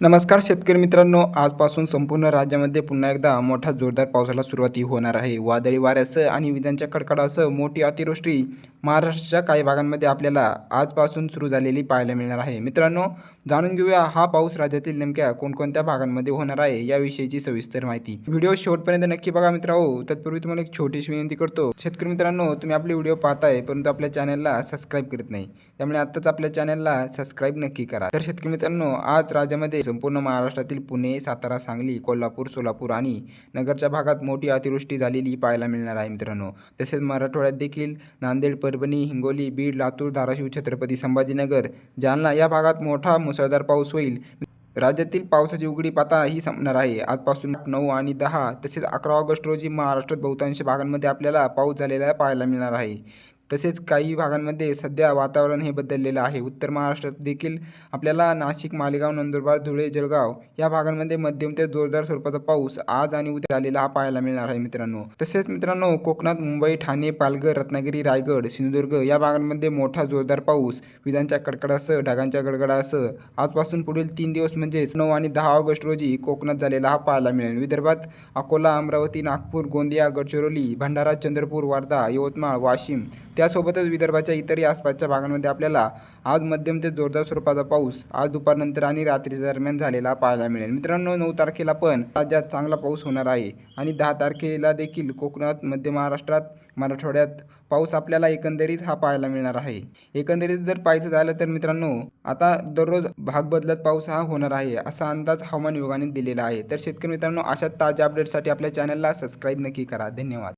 नमस्कार शेतकरी मित्रांनो आजपासून संपूर्ण राज्यामध्ये पुन्हा एकदा मोठा जोरदार पावसाला सुरुवाती होणार आहे. वादळी वाऱ्यासह आणि विजांच्या कडकडासह मोठी अतिवृष्टी महाराष्ट्राच्या काही भागांमध्ये आपल्याला आजपासून सुरू झालेली पाहायला मिळणार आहे. मित्रांनो जाणून घेऊया हा पाऊस राज्यातील नेमक्या कोणकोणत्या भागांमध्ये होणार आहे याविषयीची सविस्तर माहिती. व्हिडिओ शेवटपर्यंत नक्की बघा मित्रांनो. तत्पूर्वी तुम्हाला एक छोटीशी विनंती करतो. शेतकरी मित्रांनो तुम्ही आपले व्हिडिओ पाहताय परंतु आपल्या चॅनलला सबस्क्राईब करत नाही. त्यामुळे आत्ताच आपल्या चॅनलला सबस्क्राईब नक्की करा. तर शेतकरी मित्रांनो आज राज्यामध्ये संपूर्ण महाराष्ट्रातील पुणे सातारा सांगली कोल्हापूर सोलापूर आणि नगरच्या भागात मोठी अतिवृष्टी झालेली पाहायला मिळणार आहे मित्रांनो. तसेच मराठवाड्यात देखील नांदेड परभणी हिंगोली बीड लातूर धाराशिव छत्रपती संभाजीनगर जालना या भागात मोठा मुसळधार पाऊस होईल. राज्यातील पावसाची उघडी पाता ही संपणार आहे. आजपासून नऊ आणि दहा तसेच अकरा ऑगस्ट रोजी महाराष्ट्रात बहुतांश भागांमध्ये आपल्याला पाऊस झालेला पाहायला मिळणार आहे. तसेच काही भागांमध्ये सध्या वातावरण हे बदललेलं आहे. उत्तर महाराष्ट्रात देखील आपल्याला नाशिक मालेगाव नंदुरबार धुळे जळगाव या भागांमध्ये मध्यम ते जोरदार स्वरूपाचा पाऊस आज आणि उद्या झालेला हा पाहायला मिळणार आहे मित्रांनो. तसेच मित्रांनो कोकणात मुंबई ठाणे पालघर रत्नागिरी रायगड सिंधुदुर्ग या भागांमध्ये मोठा जोरदार पाऊस विजांच्या कडकडासह ढगांच्या गडगडासह आजपासून पुढील तीन दिवस म्हणजेच नऊ आणि दहा ऑगस्ट रोजी कोकणात झालेला हा पाहायला मिळेल. विदर्भात अकोला अमरावती नागपूर गोंदिया गडचिरोली भंडारा चंद्रपूर वर्धा यवतमाळ वाशिम त्यासोबतच विदर्भाच्या इतरही आसपासच्या भागांमध्ये आपल्याला आज मध्यम ते जोरदार स्वरूपाचा पाऊस आज दुपारनंतर आणि रात्री दरम्यान झालेला पाहायला मिळेल. मित्रांनो नऊ तारखेला पण राज्यात चांगला पाऊस होणार आहे आणि दहा तारखेला देखील कोकणात मध्य महाराष्ट्रात मराठवाड्यात पाऊस आपल्याला एकंदरीत हा पाहायला मिळणार आहे. एकंदरीत जर पाहायचं झालं तर मित्रांनो आता दररोज भाग बदलत पाऊस हा होणार आहे असा अंदाज हवामान विभागाने दिलेला आहे. तर शेतकरी मित्रांनो अशा ताज्या अपडेटसाठी आपल्या चॅनलला सबस्क्राईब नक्की करा. धन्यवाद.